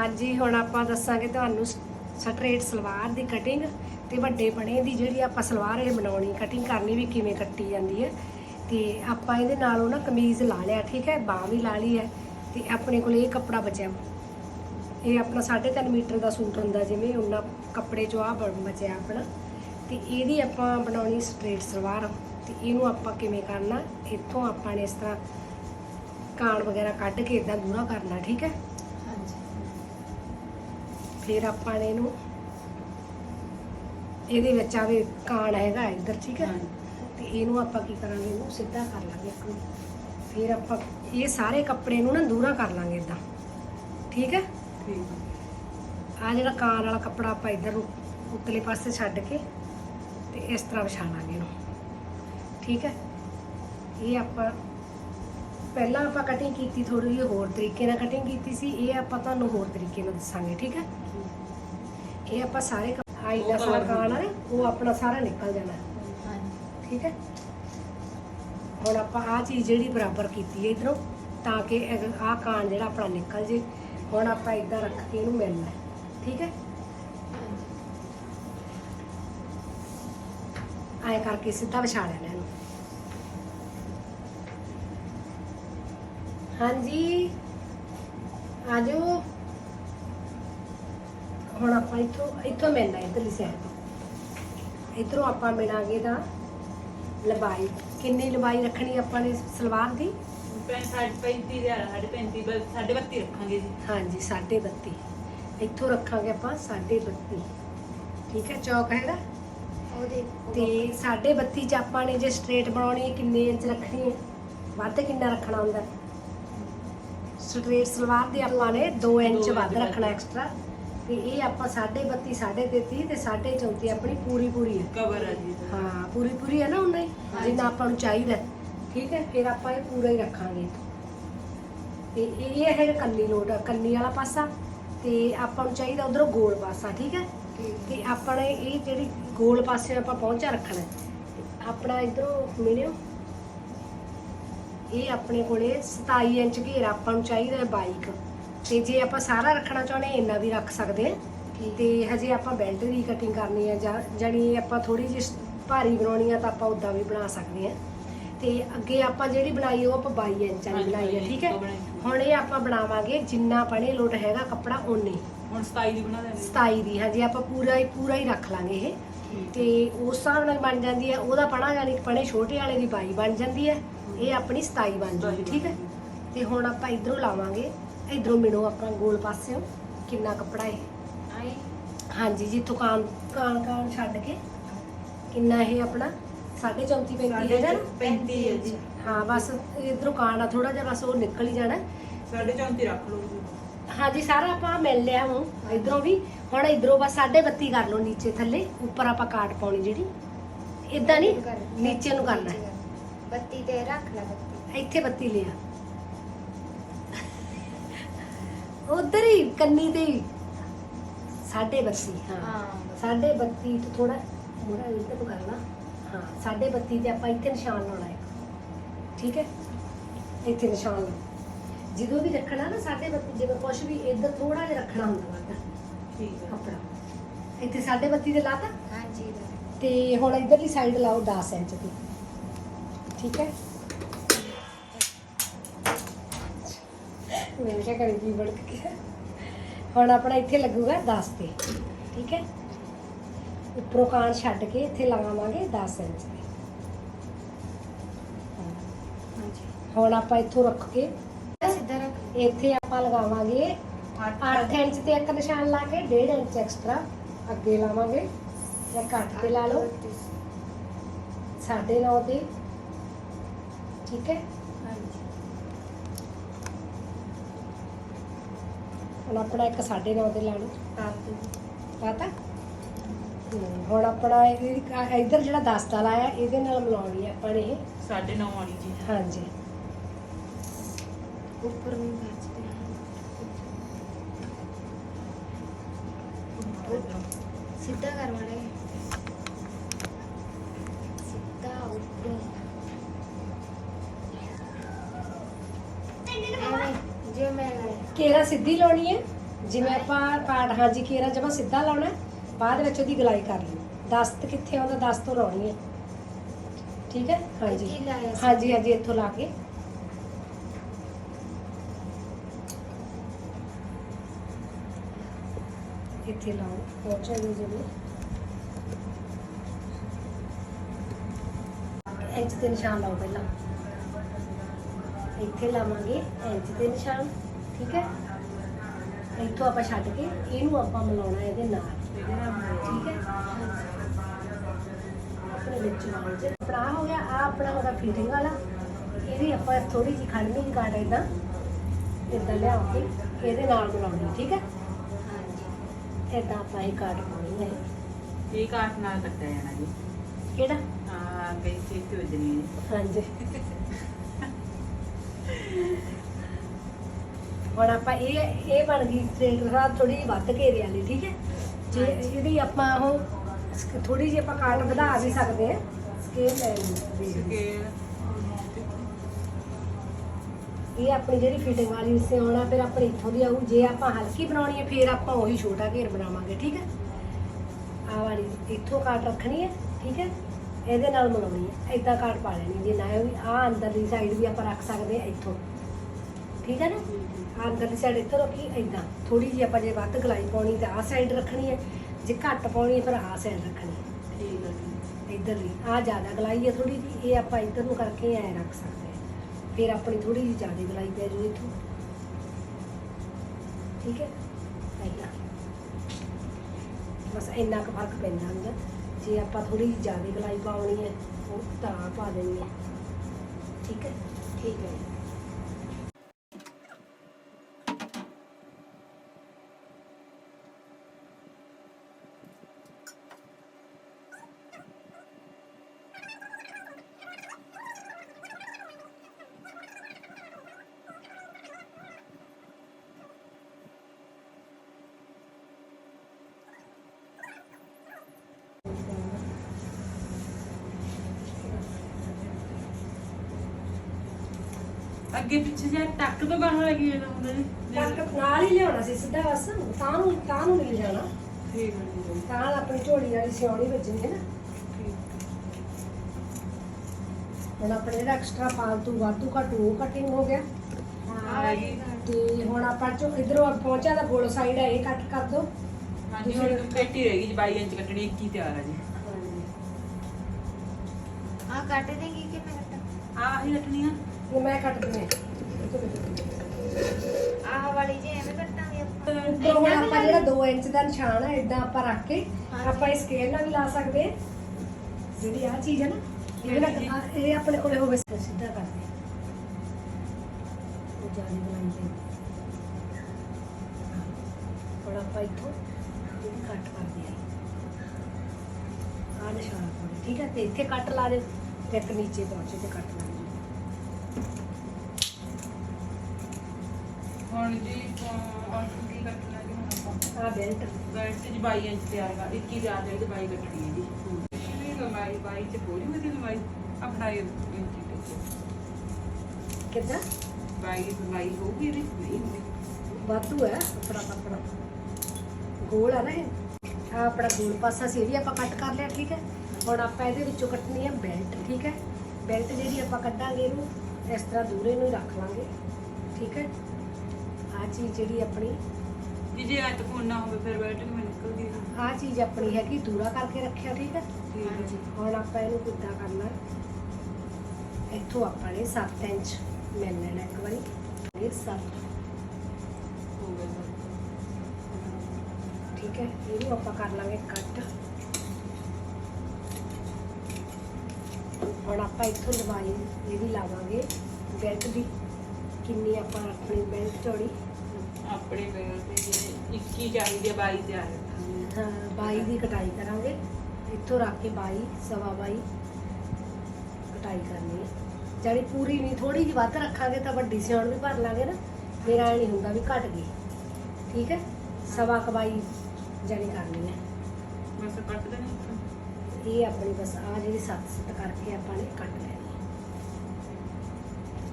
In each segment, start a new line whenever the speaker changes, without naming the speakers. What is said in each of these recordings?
ਹਾਂਜੀ, ਹੁਣ ਆਪਾਂ ਦੱਸਾਂਗੇ ਤੁਹਾਨੂੰ ਸਟਰੇਟ ਸਲਵਾਰ ਦੀ ਕਟਿੰਗ ਤੇ ਵੱਡੇ ਬਣੇ ਦੀ ਜਿਹੜੀ ਆਪਾਂ ਸਲਵਾਰ ਇਹ ਬਣਾਉਣੀ ਕਟਿੰਗ ਕਰਨੀ ਵੀ ਕਿਵੇਂ ਕੱਟੀ ਜਾਂਦੀ ਹੈ। ਤੇ ਆਪਾਂ ਇਹਦੇ ਨਾਲੋਂ ਨਾ ਕਮੀਜ਼ ਲਾ ਲਿਆ, ਠੀਕ ਹੈ, ਬਾਹ ਵੀ ਲਾ ਲਈ ਹੈ ਤੇ ਆਪਣੇ ਕੋਲ ਇਹ ਕੱਪੜਾ ਬਚਿਆ। ਇਹ ਆਪਣਾ 3.5 ਮੀਟਰ ਦਾ ਸੂਟ ਹੁੰਦਾ ਜਿਵੇਂ ਉਹਨਾਂ ਕੱਪੜੇ ਚੋਂ ਆ ਬਚਿਆ ਆਪਣਾ। ਤੇ ਇਹਦੀ ਆਪਾਂ ਬਣਾਉਣੀ ਸਟ੍ਰੇਟ ਸਲਵਾਰ, ਤੇ ਇਹਨੂੰ ਆਪਾਂ ਕਿਵੇਂ ਕਰਨਾ, ਇੱਥੋਂ ਆਪਾਂ ਨੇ ਇਸ ਤਰ੍ਹਾਂ ਕਾਣ ਵਗੈਰਾ ਕੱਢ ਕੇ ਇਦਾਂ ਦੂਰਾ ਕਰਨਾ, ਠੀਕ ਹੈ। ਫਿਰ ਆਪਾਂ ਨੇ ਇਹਨੂੰ ਇਹਦੇ ਵਿੱਚ ਆਵੇ ਕਾਣ ਹੈਗਾ ਇੱਧਰ ਠੀਕ ਹੈ। ਤੇ ਇਹਨੂੰ ਆਪਾਂ ਕੀ ਕਰਾਂਗੇ? ਇਹਨੂੰ ਸਿੱਧਾ ਕਰ ਲਾਂਗੇ ਇੱਕ ਨੂੰ ਫਿਰ ਆਪਾਂ ਇਹ ਸਾਰੇ ਕੱਪੜੇ ਨੂੰ ਨਾ ਦੂਰਾ ਕਰ ਲਾਂਗੇ ਇਦਾਂ ਠੀਕ ਹੈ?
ਠੀਕ।
ਆ ਜਿਹੜਾ ਕਾਣ ਵਾਲਾ ਕੱਪੜਾ ਆਪਾਂ ਇੱਧਰ ਨੂੰ ਉੱਤਲੇ ਪਾਸੇ ਛੱਡ ਕੇ ਤੇ ਇਸ ਤਰ੍ਹਾਂ ਵਿਛਾ ਲਾਂਗੇ ਇਹਨੂੰ। ਠੀਕ ਹੈ? ਇਹ ਆਪਾਂ ਪਹਿਲਾਂ ਆਪਾਂ ਕਟਿੰਗ ਕੀਤੀ ਥੋੜੀ ਜਿਹੀ ਹੋਰ ਤਰੀਕੇ ਨਾਲ ਕਟਿੰਗ ਕੀਤੀ ਸੀ ਇਹ ਆਪਾਂ ਤੁਹਾਨੂੰ ਹੋਰ ਤਰੀਕੇ ਨਾਲ ਦੱਸਾਂਗੇ ਠੀਕ ਹੈ? ਇਹ ਆਪਾਂ ਸਾਰੇ ਆਈ ਦਾ ਸਾਰਾ ਕਾਣ ਹੈ ਉਹ ਆਪਣਾ ਸਾਰਾ ਨਿਕਲ ਜਾਣਾ। ਠੀਕ ਹੈ? ਹੁਣ ਆਪਾਂ ਆ ਚੀਜ਼ ਜਿਹੜੀ ਬਰਾਬਰ ਕੀਤੀ ਹੈ ਇਧਰੋਂ ਤਾਂ ਕਿ ਆ ਕਾਣ ਜਿਹੜਾ ਆਪਣਾ ਨਿਕਲ ਜੇ ਹੁਣ ਆਪਾਂ ਇਦਾਂ ਰੱਖ ਕੇ ਇਹਨੂੰ ਮਿਲਣਾ ਹੈ, ਠੀਕ ਹੈ? ਐ ਕਰਕੇ ਸਿੱਧਾ ਵਿਛਾ ਲੈਣਾ ਇਹਨੂੰ। ਹਾਂਜੀ। ਆਜੋ। ਹੁਣ ਆਪਾਂ ਇੱਥੋਂ ਇੱਥੋਂ ਮਿਲਣਾ ਇਧਰਲੀ ਸਾਈਡ ਤੋਂ। ਇਧਰੋਂ ਆਪਾਂ ਮਿਲਾਂਗੇ ਤਾਂ ਲੰਬਾਈ। ਕਿੰਨੀ ਲੰਬਾਈ ਰੱਖਣੀ ਆਪਾਂ ਨੇ ਸਲਵਾਰ ਦੀ?
ਪੈਂ ਸਾਢੇ ਪੈਂਤੀ ਹਜ਼ਾਰ ਸਾਢੇ ਪੈਂਤੀ ਬ- ਸਾਢੇ ਬੱਤੀ ਰੱਖਾਂਗੇ ਜੀ।
ਹਾਂਜੀ 32 ਇੱਥੋਂ ਰੱਖਾਂਗੇ ਆਪਾਂ 32 ਠੀਕ ਹੈ ਚੌਕ ਹੈਗਾ? ਤੇ 32 ਚ ਆਪਾਂ ਨੇ ਜੇ ਸਟ੍ਰੇਟ ਬਣਾਉਣੀ ਹੈ ਕਿੰਨੇ ਇੰਚ ਰੱਖਣੀ ਹੈ? ਵੱਧ ਕਿੰਨਾ ਰੱਖਣਾ ਹੁੰਦਾ? ਸਟ੍ਰੇਟ ਸਲਵਾਰ ਦੇ ਆਪਾਂ ਨੇ 2 ਇੰਚ ਵੱਧ ਰੱਖਣਾ। ਐਕਸਟਰਾ ਤੇ ਇਹ ਆਪਾਂ 32 33 ਤੇ 34 ਆਪਣੀ ਪੂਰੀ ਪੂਰੀ ਹੈ
ਕਵਰ ਆ ਜੀ।
ਹਾਂ ਪੂਰੀ ਪੂਰੀ ਹੈ ਨਾ ਉਹਨਾਂ ਹੀ। ਜਿੰਨਾ ਆਪਾਂ ਨੂੰ ਚਾਹੀਦਾ ਹੈ। ਠੀਕ ਹੈ ਫਿਰ ਆਪਾਂ ਇਹ ਪੂਰਾ ਹੀ ਰੱਖਾਂਗੇ ਤੇ ਇਹ ਇਹ ਹੈ ਕੰਨੀ ਲੋਟ ਕੰਨੀ ਵਾਲਾ ਪਾਸਾ ਤੇ ਆਪਾਂ ਨੂੰ ਚਾਹੀਦਾ ਉਧਰੋਂ ਗੋਲ ਪਾਸਾ ਠੀਕ ਹੈ ਤੇ ਆਪਾਂ ਨੇ ਇਹ ਜਿਹੜੀ ਗੋਲ ਪਾਸੇ ਆਪਾਂ ਪਹੁੰਚਾ ਰੱਖਣਾ ਹੈ। ਆਪਣਾ ਇਧਰੋਂ ਮਿਲਿਓ ਇਹ ਆਪਣੇ ਕੋਲੇ 27 ਇੰਚ ਘੇਰਾ ਆਪਾਂ ਨੂੰ ਚਾਹੀਦਾ ਹੈ 22 ਤੇ ਜੇ ਆਪਾਂ ਸਾਰਾ ਰੱਖਣਾ ਚਾਹੁੰਦੇ ਇੰਨਾ ਵੀ ਰੱਖ ਸਕਦੇ ਹਾਂ। ਤੇ ਹਜੇ ਆਪਾਂ ਬੈਲਟ ਦੀ ਕਟਿੰਗ ਕਰਨੀ ਹੈ ਜਾਂ ਜਾਣੀ ਆਪਾਂ ਥੋੜੀ ਜਿਹੀ ਭਾਰੀ ਬਣਾਉਣੀ ਆ ਤਾਂ ਆਪਾਂ ਉਦਾਂ ਵੀ ਬਣਾ ਸਕਦੇ ਹਾਂ। ਤੇ ਅੱਗੇ ਆਪਾਂ ਜਿਹੜੀ ਬਣਾਈ ਉਹ ਆਪਾਂ 22 ਇੰਚ ਵਾਲੀ
ਹਾਂਜੀ,
ਬਣਾਈ ਹੈ ਠੀਕ ਹੈ। ਹੁਣ ਇਹ ਆਪਾਂ ਬਣਾਵਾਂਗੇ ਜਿੰਨਾ ਪਣੇ ਲੋਟ ਹੈਗਾ ਕੱਪੜਾ ਓਨੇ।
ਹੁਣ 27 ਦੀ ਬਣਾ ਦੇਣੀ
27 ਦੀ ਹਾਂਜੀ ਆਪਾਂ ਪੂਰਾ ਹੀ ਪੂਰਾ ਹੀ ਰੱਖ ਲਾਂਗੇ ਇਹ। ਤੇ ਉਸ ਹਿਸਾਬ ਨਾਲ ਬਣ ਜਾਂਦੀ ਹੈ ਉਹਦਾ ਪਣਾ ਜਾਨੀ ਕਿ ਪਣੇ ਛੋਟੇ ਵਾਲੇ ਦੀ 22 ਬਣ ਜਾਂਦੀ ਹੈ। ਇਹ ਆਪਣੀ 27 ਬਣ ਜੂਗੀ ਠੀਕ ਹੈ? ਤੇ ਹੁਣ ਆਪਾਂ ਇਧਰੋਂ ਲਾਵਾਂਗੇ ਇਧਰੋਂ ਮਿਣੋ ਆਪਾਂ ਗੋਲ ਪਾਸਿਓਂ ਕਿੰਨਾ ਕੱਪੜਾ ਹੈ ਹਾਂਜੀ ਜੀ ਦੁਕਾਨ ਕਾਨ ਕਾਨ ਛੱਡ ਕੇ? ਕਿੰਨਾ ਇਹ ਆਪਣਾ? 34 35 ਹੈਗਾ ਨਾ?
35 ਹੈ ਜੀ।
ਹਾਂ ਬਸ ਇਧਰੋਂ ਕਾਨ ਆ ਥੋੜਾ ਜਿਹਾ ਬਸ ਉਹ ਨਿਕਲ ਹੀ ਜਾਣਾ।
ਸਾਢੇ 34 ਰੱਖ ਲਓ ਜੀ।
ਹਾਂਜੀ ਸਾਰਾ ਆਪਾਂ ਮਿਲ ਲਿਆ ਹੁਣ ਇਧਰੋਂ ਵੀ। ਹੁਣ ਇਧਰੋਂ ਬਸ 32.5 ਕਰ ਲਓ ਨੀਚੇ ਥੱਲੇ ਉੱਪਰ ਆਪਾਂ ਕਾਟ ਪਾਉਣੀ ਜਿਹੜੀ। ਇਦਾਂ ਨਹੀਂ ਨੀਚੇ ਨੂੰ ਕਰਨਾ ਹੈ।
ਬੱਤੀ ਤੇ ਰੱਖ ਲੈ ਬੱਤੀ।
ਇੱਥੇ ਬੱਤੀ ਲਿਆ। ਉਧਰ ਹੀ ਕੰਨੀ ਤੇ ਹੀ। ਸਾਢੇ ਬੱਤੀ ਹਾਂ।
ਹਾਂ।
ਸਾਢੇ ਬੱਤੀ ਤੋਂ ਥੋੜਾ ਥੋੜਾ ਇੱਧਰ ਨੂੰ ਕਰਨਾ ਹਾਂ ਸਾਢੇ ਬੱਤੀ ਤੇ ਆਪਾਂ ਇੱਥੇ ਨਿਸ਼ਾਨ ਲਾਉਣਾ ਹੈ ਠੀਕ ਹੈ? ਇੱਥੇ ਨਿਸ਼ਾਨ ਲਾਓ ਜਦੋਂ ਵੀ ਰੱਖਣਾ ਨਾ ਸਾਢੇ ਬੱਤੀ ਜਿਵੇਂ ਕੁਛ ਵੀ ਇੱਧਰ ਥੋੜਾ ਜਿਹਾ ਰੱਖਣਾ ਹੁੰਦਾ ਵਾਦਾ
ਠੀਕ ਹੈ
ਕੱਪੜਾ। ਇੱਥੇ ਸਾਢੇ ਬੱਤੀ ਤੇ ਲਾਤਾ?
ਹਾਂਜੀ।
ਤੇ ਹੁਣ ਇਧਰਲੀ ਸਾਈਡ ਲਾਓ 10 ਇੰਚ ਦੀ। ਠੀਕ ਹੈ? ਮੈਂ ਕਿਹਾ ਕਰੀ ਕੀ ਬੜਕ ਗਿਆ ਹੁਣ ਆਪਣਾ ਇੱਥੇ ਲੱਗੂਗਾ 10 ਤੇ ਠੀਕ ਹੈ? ਉੱਪਰੋਂ ਕਾਣ ਛੱਡ ਕੇ ਇੱਥੇ ਲਗਾਵਾਂਗੇ 10 ਇੰਚ
ਹਾਂਜੀ।
ਹੁਣ ਆਪਾਂ ਇੱਥੋਂ ਰੱਖ ਕੇ
ਸਿੱਧਾ ਰੱਖ
ਇੱਥੇ ਆਪਾਂ ਲਗਾਵਾਂਗੇ 8 ਇੰਚ ਤੇ ਇੱਕ ਨਿਸ਼ਾਨ ਲਾ ਕੇ 1.5 ਇੰਚ ਐਕਸਟਰਾ ਅੱਗੇ ਲਾਵਾਂਗੇ। ਜਾਂ ਕੱਟ ਕੇ ਲਾ ਲਓ। ਸਾਢੇ ਨੌ ਤੇ ਠੀਕ ਹੈ?
ਹਾਂਜੀ।
ਹੁਣ ਆਪਣਾ ਇੱਕ ਸਾਢੇ ਨੌ ਤੇ ਲਾ ਲਓ
ਕਾਪੀ
ਪਤਾ ਹੁਣ ਆਪਣਾ ਇਹ- ਇੱਧਰ ਜਿਹੜਾ 10 ਦਾ ਲਾਇਆ ਇਹਦੇ ਨਾਲ ਮਿਲਾਉਣੀ ਹੈ ਆਪਾਂ ਨੇ। ਇਹ
ਸਾਢੇ 9 ਵਾਲੀ ਜੀ।
ਹਾਂਜੀ।
ਉੱਪਰ ਨੂੰ ਖਿੱਚਦੇ। ਸਿੱਧਾ ਕਰ ਵਾਲੇ ਸਿੱਧਾ ਉੱਪਰ।
ਕੇਰਾ ਸਿੱਧੀ ਲਾਉਣੀ ਹੈ। ਜਿਵੇਂ ਆਪਾਂ ਕਾਟ ਹਾਂਜੀ ਕੇਰਾ ਜਮਾ ਸਿੱਧਾ ਲਾਉਣਾ ਹੈ, ਬਾਅਦ ਵਿੱਚ ਉਹਦੀ ਗਲਾਈ ਕਰ ਲਈ ਦਸਤ ਕਿੱਥੇ ਆਉਂਦਾ ਦਸਤ ਤੋਂ ਲਾਉਣੀ ਹੈ। ਠੀਕ ਹੈ? ਹਾਂਜੀ।
ਇੱਥੇ ਲਾਇਆ ਸੀ।
ਹਾਂਜੀ ਹਾਂਜੀ ਇੱਥੋਂ ਲਾ ਕੇ। ਇੱਥੇ ਲਾਓ। ਪਹੁੰਚੇ ਜੀ ਜਿਵੇਂ ਇੰਚ ਤੇ ਨਿਸ਼ਾਨ ਲਾਓ ਪਹਿਲਾਂ। ਇੱਥੇ ਲਾਵਾਂਗੇ ਇੰਚ ਤੇ ਨਿਸ਼ਾਨ। ਠੀਕ ਹੈ? ਇੱਥੋਂ ਆਪਾਂ ਛੱਡ ਕੇ ਇਹਨੂੰ ਆਪਾਂ ਮਿਲਾਉਣਾ ਇਹਦੇ ਨਾਲ ਠੀਕ ਹੈ? ਆਪਣੇ ਵਿੱਚ ਨਾਲ ਜੇ ਆਪਣਾ ਹੋ ਗਿਆ ਆ ਆਪਣਾ ਉਹਦਾ ਫੀਟਿੰਗ ਵਾਲਾ ਇਹਦੀ ਆਪਾਂ ਥੋੜੀ ਜਿਹੀ ਖੜਨੀ ਕਾਟ ਇਦਾਂ ਇਦਾਂ ਲਿਆ ਕੇ ਇਹਦੇ ਨਾਲ ਮਿਲਾਉਣੀ ਠੀਕ ਹੈ?
ਹਾਂਜੀ।
ਇਦਾਂ ਆਪਾਂ ਇਹ ਕਾਟ ਪਾਉਣੀ ਹੈ
ਇਹ। ਕਾਟ ਨਾਲ ਕੱਟਿਆ ਜਾਣਾ ਜੀ।
ਕਿਹੜਾ?
ਹਾਂ ਕਈ ਚੀਜ਼ ਹੈ।
ਹਾਂਜੀ। ਹੁਣ ਆਪਾਂ ਇਹ ਇਹ ਬਣ ਗਈ ਸਟ੍ਰੇਟ ਰਾਤ ਥੋੜੀ ਜਿਹੀ ਵੱਧ ਘੇਰੇ ਵਾਲੀ ਠੀਕ ਹੈ? ਜੇ ਇਹਦੀ ਆਪਾਂ ਉਹ ਥੋੜੀ ਜਿਹੀ ਆਪਾਂ ਕਾਟ ਵਧਾ ਵੀ ਸਕਦੇ ਹਾਂ। ਸਕੇਲ ਲੈ ਲਈ
ਸਕੇਲ
ਇਹ ਆਪਣੀ ਜਿਹੜੀ ਫਿਟਿੰਗ ਵਾਲੀ ਉਸੇ ਆਉਣਾ ਫਿਰ ਆਪਣੀ ਇੱਥੋਂ ਦੀ ਆਊ। ਜੇ ਆਪਾਂ ਹਲਕੀ ਬਣਾਉਣੀ ਹੈ ਫਿਰ ਆਪਾਂ ਉਹੀ ਛੋਟਾ ਘੇਰ ਬਣਾਵਾਂਗੇ ਠੀਕ ਹੈ? ਆਹ ਵਾਲੀ ਇੱਥੋਂ ਕਾਟ ਰੱਖਣੀ ਹੈ ਠੀਕ ਹੈ? ਇਹਦੇ ਨਾਲ ਮਿਲਾਉਣੀ ਹੈ। ਇਦਾਂ ਕਾਟ ਪਾ ਲੈਣੀ ਜੇ ਨਾ ਵੀ ਆਹ ਅੰਦਰਲੀ ਸਾਈਡ ਵੀ ਆਪਾਂ ਰੱਖ ਸਕਦੇ ਹਾਂ ਇੱਥੋਂ। ਠੀਕ ਹੈ ਨਾ? ਅੰਦਰਲੀ ਸਾਈਡ ਇੱਥੋਂ ਰੱਖੀ ਇਦਾਂ ਥੋੜੀ ਜਿਹੀ ਆਪਾਂ ਜੇ ਵੱਧ ਗਲਾਈ ਪਾਉਣੀ ਤਾਂ ਆਹ ਸਾਈਡ ਰੱਖਣੀ ਹੈ। ਜੇ ਘੱਟ ਪਾਉਣੀ ਹੈ ਫਿਰ ਆਹ ਸਾਈਡ ਰੱਖਣੀ ਹੈ।
ਠੀਕ ਹੈ
ਇੱਧਰਲੀ ਆ ਜ਼ਿਆਦਾ ਗਲਾਈ ਹੈ ਥੋੜੀ ਜੀ ਇਹ ਆਪਾਂ ਇੱਧਰ ਨੂੰ ਕਰਕੇ ਐ ਰੱਖ ਸਕਦੇ ਹਾਂ। ਫਿਰ ਆਪਣੀ ਥੋੜੀ ਜੀ ਜ਼ਿਆਦਾ ਗਲਾਈ ਪੈ ਜੂ ਇੱਥੋਂ। ਠੀਕ ਹੈ? ਐਦਾਂ ਬਸ ਇੰਨਾ ਕੁ ਫ਼ਰਕ ਪੈਂਦਾ ਹੁੰਦਾ ਜੇ ਆਪਾਂ ਥੋੜੀ ਜੀ ਜ਼ਿਆਦਾ ਗਲਾਈ ਪਾਉਣੀ ਹੈ ਉਹ ਤਾਂ ਪਾ ਦੇਣੀ ਹੈ। ਠੀਕ ਹੈ?
ਠੀਕ ਹੈ
ਅੱਗੇ ਪਿੱਛੇ ਜੇ ਟੱਕ ਤੋਂ ਬਾਹਰ ਲੱਗੀ ਜਾਂਦਾ ਹੁੰਦਾ ਜੀ।
ਟੱਕ ਨਾਲ ਹੀ ਲਿਆਉਣਾ ਸੀ ਸਿੱਧਾ ਬਸ ਤਾਂ ਨੂੰ ਤਾਂ ਨੂੰ ਮਿਲ ਜਾਣਾ।
ਠੀਕ ਹੈ ਜੀ।
ਤਾਂ ਆਪਣੀ ਝੋਲੀ ਵਾਲੀ ਸਿਉਣੀ ਵੱਜਣੀ ਹੈ ਨਾ। ਹੁਣ ਆਪਣੇ ਜਿਹੜਾ ਐਕਸਟਰਾ ਫਾਲਤੂ ਵਾਧੂ ਘਟੂ ਉਹ ਕਟਿੰਗ ਹੋ ਗਿਆ।
ਹਾਂ
ਤੇ ਹੁਣ ਆਪਾਂ ਚੋ ਇਧਰੋਂ ਪਹੁੰਚਿਆ ਤਾਂ ਫੁੱਲ ਸਾਈਡ ਹੈ ਇਹ ਕੱਟ ਕਰ ਦੋ।
ਹਾਂਜੀ ਹੁਣ ਕੱਟੀ ਰਹੇਗੀ ਜੀ 22 ਇੰਚ ਕੱਟਣੀ 21 ਤਿਆਰ ਹੈ ਜੀ।
ਆ ਕੱਟ ਦੇਂਗੀ ਕਿ ਮੈਂ ਕੱਟਾਂ?
ਆਹ ਹੀ ਕੱਟਣੀ ਆ।
ਇਹ ਮੈਂ ਕੱਟ ਦਿੰਦੀ
ਆਹ ਵਾਲੀ ਜੇ ਐਵੇਂ ਕੱਟਾਂਗੇ ਆਪਾਂ।
ਉੱਪਰੋਂ ਹੁਣ ਆਪਾਂ ਜਿਹੜਾ 2 ਇੰਚ ਦਾ ਨਿਸ਼ਾਨ ਹੈ ਇਦਾਂ ਆਪਾਂ ਰੱਖ ਕੇ। ਆਪਾਂ ਇਸ ਸਕੇਲ ਨਾਲ ਵੀ ਲਾ ਸਕਦੇ ਹਾਂ। ਜਿਹੜੀ ਆ ਚੀਜ਼ ਹੈ ਨਾ ਇਹਦੇ ਨਾਲ ਇਹ ਆਪਣੇ ਕੋਲੇ ਹੋਵੇ। ਸਿੱਧਾ ਕਰਦੇ ਉਹ ਜਾਲੀ ਬਣਾਈ ਤੇ ਹੁਣ ਆਪਾਂ ਇੱਥੋਂ ਕੱਟ ਕਰਦੇ ਹਾਂ ਆਹ ਨਿਸ਼ਾਨ ਪਾਉਣਾ ਠੀਕ ਹੈ ਤੇ ਇੱਥੇ ਕੱਟ ਲਾ ਦੇ ਤੇ ਇੱਕ ਨੀਚੇ ਪਹੁੰਚੇ ਤੇ ਕੱਟ ਲਾ ਦਿਓ
ਹੁਣ ਜੀ ਔਰ ਕੀ ਕੱਟਣਾ ਜੀ ਹੁਣ ਆਪਾਂ?
ਆਹ ਬੈਲਟ।
ਬੈਲਟ ਜੀ 22 ਇੰਚ ਤਿਆਰ ਕਰ 21 ਤਿਆਰ ਹੈ ਤੇ 22 ਕੱਟਣੀ ਹੈ ਜੀ। ਇਹ ਲੰਬਾਈ 22 ਚ ਪੂਰੀ ਹੋਈ ਲੰਬਾਈ ਆਪਣਾ ਇਹ ਇੰਚ ਤੇ
ਕਿੱਦਾਂ?
22 ਲੰਬਾਈ ਹੋਊਗੀ ਇਹਦੀ ਨਹੀਂ ਹੁੰਦੀ
ਵਾਧੂ ਹੈ ਆਪਣਾ ਆਪਣਾ। ਗੋਲ ਹੈ ਨਾ ਇਹ। ਆਹ ਆਪਣਾ ਗੋਲ ਪਾਸਾ ਸੀ ਇਹ ਵੀ ਆਪਾਂ ਕੱਟ ਕਰ ਲਿਆ ਠੀਕ ਹੈ? ਹੁਣ ਆਪਾਂ ਇਹਦੇ ਵਿੱਚੋਂ ਕੱਟਣੀ ਹੈ ਬੈਲਟ ਠੀਕ ਹੈ? ਬੈਲਟ ਜਿਹੜੀ ਆਪਾਂ ਕੱਢਾਂਗੇ ਇਹਨੂੰ ਇਸ ਤਰ੍ਹਾਂ ਦੂਰੇ ਨੂੰ ਰੱਖ ਲਾਂਗੇ ਠੀਕ ਹੈ? ਆਹ ਚੀਜ਼ ਜਿਹੜੀ ਆਪਣੀ
ਜੀ ਜੇ ਅੱਜ ਕੋਨ ਨਾ ਹੋਵੇ ਫਿਰ ਬੈਲਟ ਕਿਵੇਂ ਨਿਕਲਦੀ
ਆਹ ਚੀਜ਼ ਆਪਣੀ ਹੈਗੀ ਦੂਰਾ ਕਰਕੇ ਰੱਖਿਆ ਠੀਕ ਹੈ? ਹੁਣ ਆਪਾਂ ਇਹਨੂੰ ਕਿੱਦਾਂ ਕਰਨਾ? ਇੱਥੋਂ ਆਪਾਂ ਨੇ 7 ਇੰਚ ਮਿਲ ਲੈਣਾ ਇੱਕ ਵਾਰੀ। ਇਹ 7
ਹੋ ਗਿਆ ਜੀ।
ਠੀਕ ਹੈ? ਇਹਨੂੰ ਆਪਾਂ ਕਰ ਲਾਂਗੇ ਕੱਟ। ਹੁਣ ਆਪਾਂ ਇੱਥੋਂ ਲਵਾਈ ਇਹਦੀ ਲਾਵਾਂਗੇ। ਬੈਲਟ ਦੀ ਕਿੰਨੀ ਆਪਾਂ ਰੱਖਣੀ ਬੈਲਟ ਚੌੜੀ?
ਆਪਣੇ ਬੈਲਟ ਤੇ ਜੇ 21 ਚਾਹੀਦੀ ਹੈ 22 ਤਿਆਰ ਰੱਖਾਂਗੇ
ਹਾਂ 22 ਦੀ ਕਟਾਈ ਕਰਾਂਗੇ। ਇੱਥੋਂ ਰੱਖ ਕੇ 22 ਸਵਾ 22 ਕਟਾਈ ਕਰਨੀ ਹੈ। ਜਿਹੜੀ ਪੂਰੀ ਨਹੀਂ ਥੋੜੀ ਜਿਹੀ ਵੱਧ ਰੱਖਾਂਗੇ ਤਾਂ ਵੱਡੀ ਸਿਉਣ ਵੀ ਭਰ ਲਾਂਗੇ ਨਾ। ਮੇਰਾ ਐ ਨਹੀਂ ਹੁੰਦਾ ਵੀ ਘਟ ਗਈ। ਠੀਕ ਹੈ? ਸਵਾ ਕਬਾਈ ਜਾਣੀ ਕਰਨੀ ਹੈ।
ਬਸ ਕੱਟ ਦੇਣੀ
ਇਹ ਆਪਣੀ ਬਸ ਆ ਜਿਹੜੀ ਸੱਤ ਸੱਤ ਕਰਕੇ ਆਪਾਂ ਨੇ ਕੱਟ ਲੈਣੀ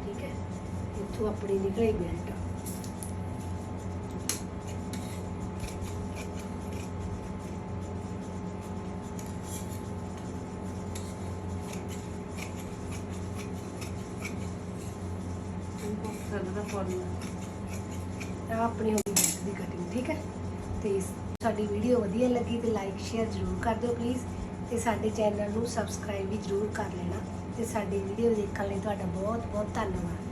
ਠੀਕ ਹੈ? ਇੱਥੋਂ ਆਪਣੀ ਨਿਕਲੇ ਬੈਲਟ ਆਪਣੀ ਹੋ ਗਈ ਦੀ ਕਟਿੰਗ ਠੀਕ ਹੈ? ਤੇ ਸਾਡੀ ਵੀਡੀਓ ਵਧੀਆ ਲੱਗੀ ਤੇ ਲਾਈਕ ਸ਼ੇਅਰ ਜ਼ਰੂਰ ਕਰ ਦਿਓ ਪਲੀਜ਼ ਤੇ ਸਾਡੇ ਚੈਨਲ ਨੂੰ ਸਬਸਕ੍ਰਾਈਬ ਵੀ ਜ਼ਰੂਰ ਕਰ ਲੈਣਾ ਤੇ ਸਾਡੀ ਵੀਡੀਓ ਦੇਖਣ ਲਈ ਤੁਹਾਡਾ ਬਹੁਤ ਬਹੁਤ ਧੰਨਵਾਦ।